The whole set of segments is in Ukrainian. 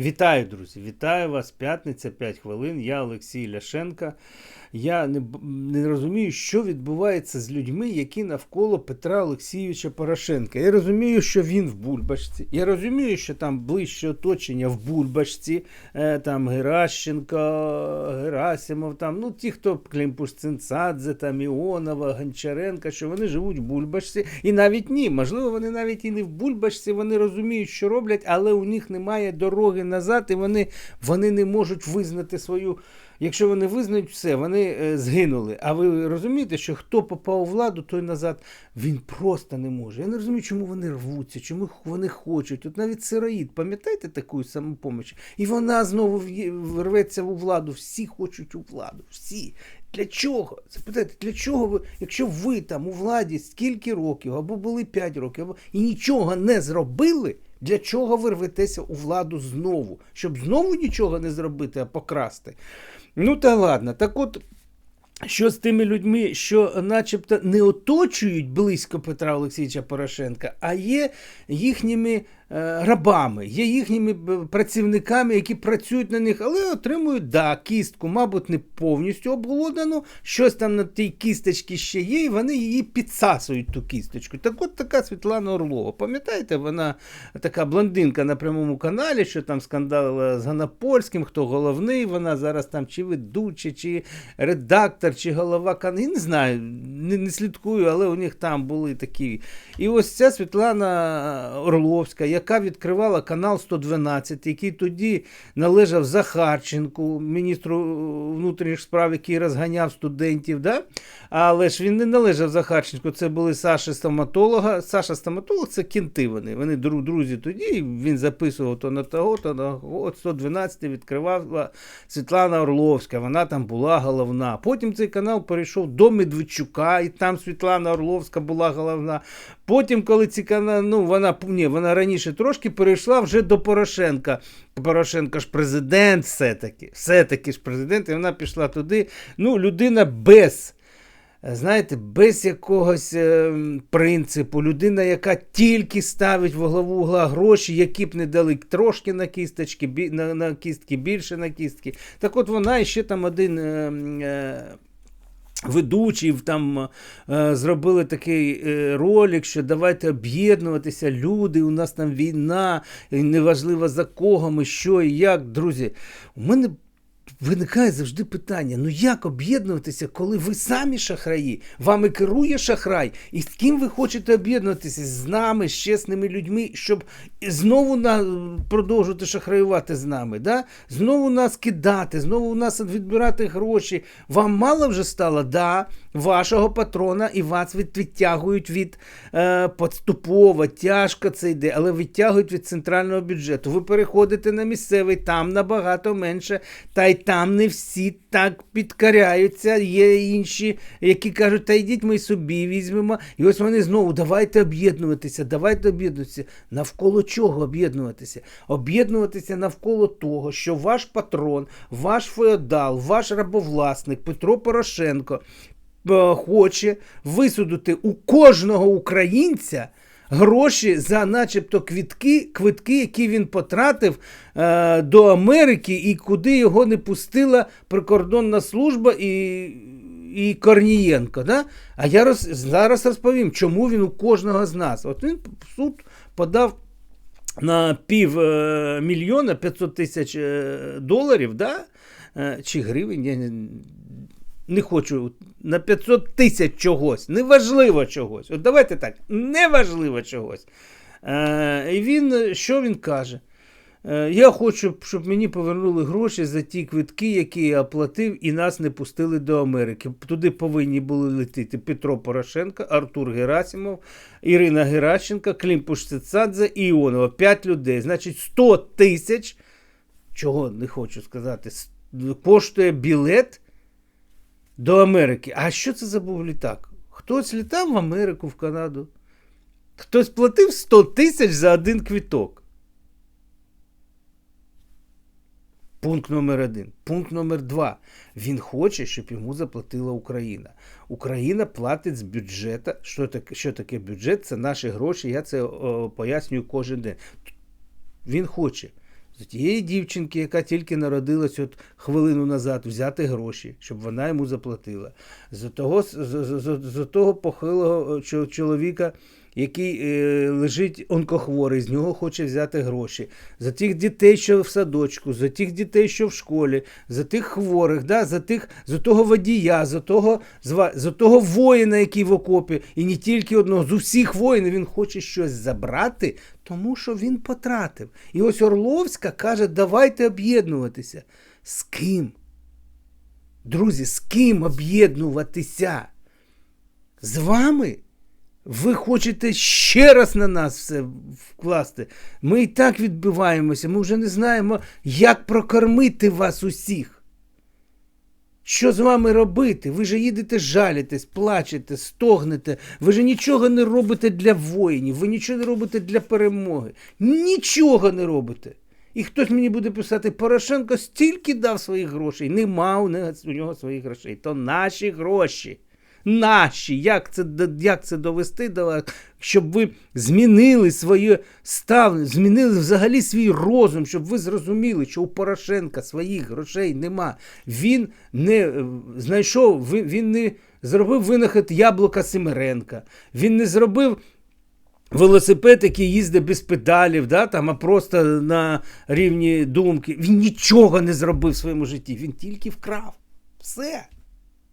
Вітаю, друзі! Вітаю вас. П'ятниця, 5 хвилин. Я Олексій Ляшенка. Я не, не розумію, що відбувається з людьми, які навколо Петра Олексійовича Порошенка. Я розумію, що він в Бульбашці. Я розумію, що там ближче оточення в Бульбашці, е, там Геращенко, Герасимов, там, ну ті, хто Клімпуш-Цинцадзе, там Іонова, Гончаренка, що вони живуть в Бульбашці. І навіть ні, можливо, вони навіть і не в Бульбашці, вони розуміють, що роблять, але у них немає дороги назад, і вони, вони не можуть визнати свою. Якщо вони визнають все, вони е, згинули. А ви розумієте, що хто попав у владу, той назад він просто не може. Я не розумію, чому вони рвуться, чому вони хочуть. От навіть сироїд, пам'ятаєте таку самопоміч? І вона знову рветься у владу. Всі хочуть у владу. Всі. Для чого? Запитайте, для чого ви, якщо ви там у владі скільки років, або були 5 років, або і нічого не зробили, для чого ви рветеся у владу знову? Щоб знову нічого не зробити, а покрасти. Ну та ладно, так от. Що з тими людьми, що начебто не оточують близько Петра Олексійовича Порошенка, а є їхніми рабами, є їхніми працівниками, які працюють на них, але отримують да, кістку, мабуть, не повністю обглодану, щось там на тій кісточці ще є, і вони її підсасують, ту кісточку. Так от така Світлана Орлова. Пам'ятаєте, вона така блондинка на прямому каналі, що там скандал з Ганапольським, хто головний, вона зараз там чи ведучий, чи редактор, чи голова каналу. Не знаю, не, не слідкую, але у них там були такі. І ось ця Світлана Орловська, яка відкривала канал 112, який тоді належав Захарченку, міністру внутрішніх справ, який розганяв студентів. Да? Але ж він не належав Захарченку, це були Саші стоматолога. Саша стоматолог це кінти вони. Вони друзі тоді. Він записував то на того, то на. От 112 відкривала Світлана Орловська. Вона там була головна. Потім цей канал перейшов до Медведчука, і там Світлана Орловська була головна. Потім, коли ці канали, ну вона ні, вона раніше трошки перейшла вже до Порошенка. Порошенко ж президент, все-таки, все-таки ж президент, і вона пішла туди. Ну, людина без. Знаєте, без якогось е, принципу, людина, яка тільки ставить в главу угла гроші, які б не дали трошки на кісточки, бі, на, на кістки, більше на кістки. Так от вона і ще там один. Е, е, Ведучий там е, зробили такий е, ролик, що давайте об'єднуватися, люди, у нас там війна, і неважливо за кого ми, що і як. Друзі, у мене виникає завжди питання: ну як об'єднуватися, коли ви самі шахраї? Вами керує шахрай, і з ким ви хочете об'єднуватися? З нами, з чесними людьми, щоб знову на, продовжувати шахраювати з нами, да? знову нас кидати, знову у нас відбирати гроші. Вам мало вже стало? Да, вашого патрона і вас відтягують від е, поступово, тяжко це йде, але відтягують від центрального бюджету. Ви переходите на місцевий, там набагато менше, та й там не всі так підкоряються. Є інші, які кажуть, та йдіть ми собі візьмемо. І ось вони знову давайте об'єднуватися, давайте об'єднуватися. Навколо чого об'єднуватися? Об'єднуватися навколо того, що ваш патрон, ваш феодал, ваш рабовласник Петро Порошенко е, хоче висудити у кожного українця гроші за начебто квітки, квитки, які він потратив е, до Америки і куди його не пустила прикордонна служба і. І Корнієнко, да? а я роз, зараз розповім, чому він у кожного з нас. От він суд подав на пів е, мільйона 500 тисяч е, доларів, да? е, чи гривень, я не, хочу на 500 тисяч чогось, неважливо чогось. От давайте так, неважливо чогось. Е, він, що він каже? Е, Я хочу, щоб мені повернули гроші за ті квитки, які я оплатив, і нас не пустили до Америки. Туди повинні були летіти Петро Порошенко, Артур Герасимов, Ірина Геращенко, Клімпуш Цицадзе і Іонова. П'ять людей. Значить, 100 тисяч, чого не хочу сказати, коштує білет до Америки. А що це за був літак? Хтось літав в Америку, в Канаду. Хтось платив 100 тисяч за один квіток. Пункт номер один. Пункт номер два. Він хоче, щоб йому заплатила Україна. Україна платить з бюджету. Що таке, що таке бюджет? Це наші гроші. Я це о, пояснюю кожен день. Він хоче з тієї дівчинки, яка тільки народилась от хвилину назад, взяти гроші, щоб вона йому заплатила. З того, з, з, з, з того похилого е, чо- чоловіка, який е, лежить онкохворий, з нього хоче взяти гроші. За тих дітей, що в садочку, за тих дітей, що в школі, за тих хворих, да, за тих, за того водія, за того, за того воїна, який в окопі, і не тільки одного, з усіх воїнів він хоче щось забрати, тому що він потратив. І ось Орловська каже: давайте об'єднуватися. З ким? Друзі, з ким об'єднуватися? З вами? Ви хочете ще раз на нас все вкласти. Ми і так відбиваємося, ми вже не знаємо, як прокормити вас усіх. Що з вами робити? Ви же їдете жалітесь, плачете, стогнете. Ви же нічого не робите для воїнів, ви нічого не робите для перемоги. Нічого не робите. І хтось мені буде писати, Порошенко стільки дав своїх грошей. Нема у нього- своїх грошей. То наші гроші. Наші. Як це, як це довести до вас, щоб ви змінили своє ставлення, змінили взагалі свій розум, щоб ви зрозуміли, що у Порошенка своїх грошей нема. Він не е, знайшов, він не зробив винахід яблука Семеренка. Він не зробив велосипед, який їздить без педалів, да, там, а просто на рівні думки. Він нічого не зробив в своєму житті. Він тільки вкрав. Все.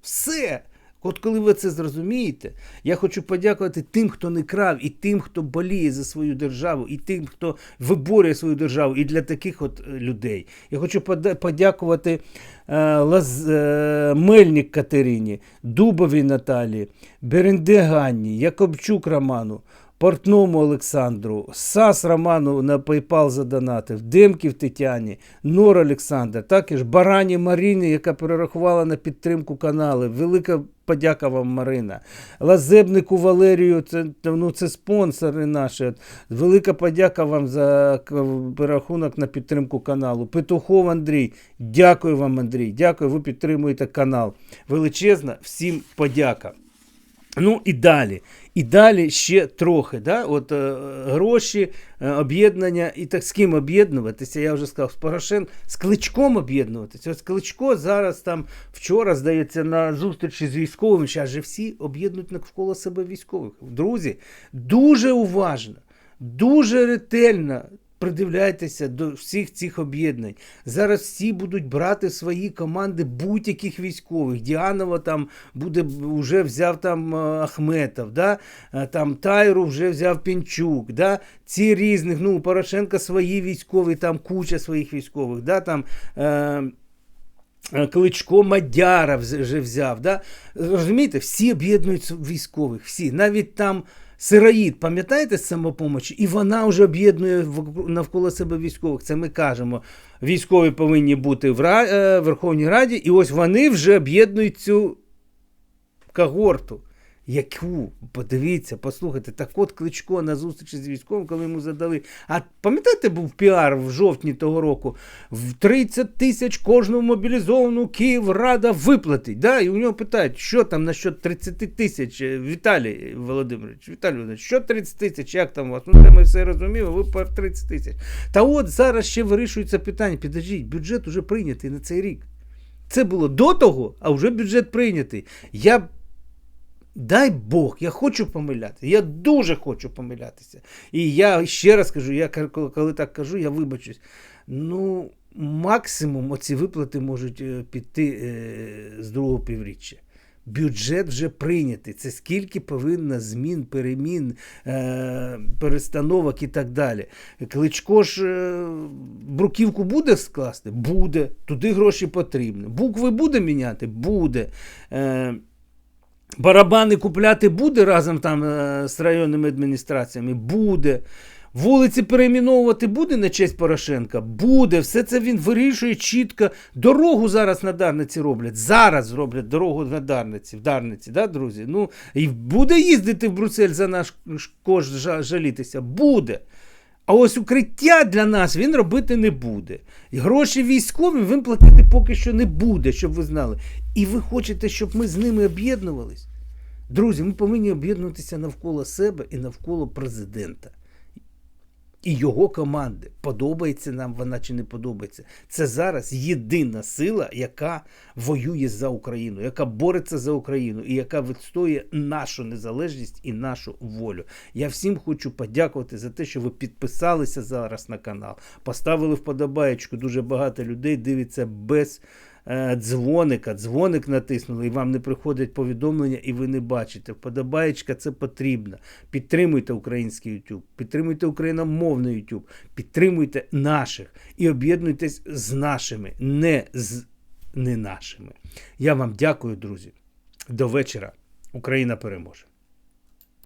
Все. От коли ви це зрозумієте, я хочу подякувати тим, хто не крав, і тим, хто боліє за свою державу, і тим, хто виборює свою державу, і для таких от е, людей. Я хочу подякувати е, Лаз, е, Мельник Катерині, Дубовій Наталії, Беренде Ганні, Якобчук Роману. Портному Олександру, Сас Роману на PayPal задонатив, Демків Тетяні, Нор Олександр, також Барані Маріні, яка перерахувала на підтримку канали. Велика подяка вам, Марина. Лазебнику Валерію, це, ну, це спонсори наші. Велика подяка вам за перерахунок на підтримку каналу. Петухов Андрій, дякую вам, Андрій. Дякую, ви підтримуєте канал. Величезна всім подяка. Ну і далі. І далі ще трохи. Да? От, е, гроші, е, об'єднання. І так з ким об'єднуватися, я вже сказав, з Порошенком, з Кличком об'єднуватися. Ось Кличко зараз там вчора, здається, на зустрічі з військовим, зараз же всі об'єднують навколо себе військових. Друзі, дуже уважно, дуже ретельно. Придивляйтеся до всіх цих об'єднань. Зараз всі будуть брати свої команди будь-яких військових. Діанова там буде вже взяв там е, Ахметов, да? Е, там Тайру вже взяв Пінчук. Да? Ці різних, ну, у Порошенка свої військові, там куча своїх військових. Да? Там, е, Е, Кличко Мадяра вже взяв. Да? Розумієте, всі об'єднують військових, всі. Навіть там Сироїд, пам'ятаєте з самопомочі? І вона вже об'єднує навколо себе військових. Це ми кажемо. Військові повинні бути в е, Верховній Раді, і ось вони вже об'єднують цю когорту. Яку? Подивіться, послухайте, так от Кличко на зустрічі з військовим, коли йому задали. А пам'ятаєте, був піар в жовтні того року? В 30 тисяч кожному мобілізовану Київрада виплатить. Да? І у нього питають, що там на що 30 тисяч, Е, Віталій Володимирович, Віталій Володимирович, що 30 тисяч, як там у вас? Ну, це ми все розуміємо, ви по 30 тисяч. Та от зараз ще вирішується питання. Підождіть, бюджет уже прийнятий на цей рік. Це було до того, а вже бюджет прийнятий. Я Дай Бог, я хочу помилятися. Я дуже хочу помилятися. І я ще раз кажу, я коли, так кажу, я вибачусь. Ну, максимум оці виплати можуть е, піти е, з другого півріччя. Бюджет вже прийнятий. Це скільки повинно змін, перемін, е, перестановок і так далі. Кличко ж е, бруківку буде скласти? Буде. Туди гроші потрібні. Букви буде міняти? Буде. Е, Барабани купляти буде разом там е, з районними адміністраціями? Буде. Вулиці перейменовувати буде на честь Порошенка? Буде. Все це він вирішує чітко. Дорогу зараз на Дарниці роблять. Зараз зроблять дорогу на Дарниці, в Дарниці, да, друзі? Ну, і буде їздити в Брюссель за наш кошт жалітися? Буде. А ось укриття для нас він робити не буде. Гроші військовим він платити поки що не буде, щоб ви знали. І ви хочете, щоб ми з ними об'єднувались? Друзі, ми повинні об'єднуватися навколо себе і навколо президента. І його команди. Подобається нам вона чи не подобається. Це зараз єдина сила, яка воює за Україну, яка бореться за Україну і яка відстоює нашу незалежність і нашу волю. Я всім хочу подякувати за те, що ви підписалися зараз на канал, поставили вподобаєчку. Дуже багато людей дивиться без дзвоника, дзвоник натиснули, і вам не приходять повідомлення, і ви не бачите. Вподобаєчка це потрібно. Підтримуйте український YouTube, підтримуйте україномовний YouTube, підтримуйте наших і об'єднуйтесь з нашими, не з не нашими. Я вам дякую, друзі. До вечора. Україна переможе.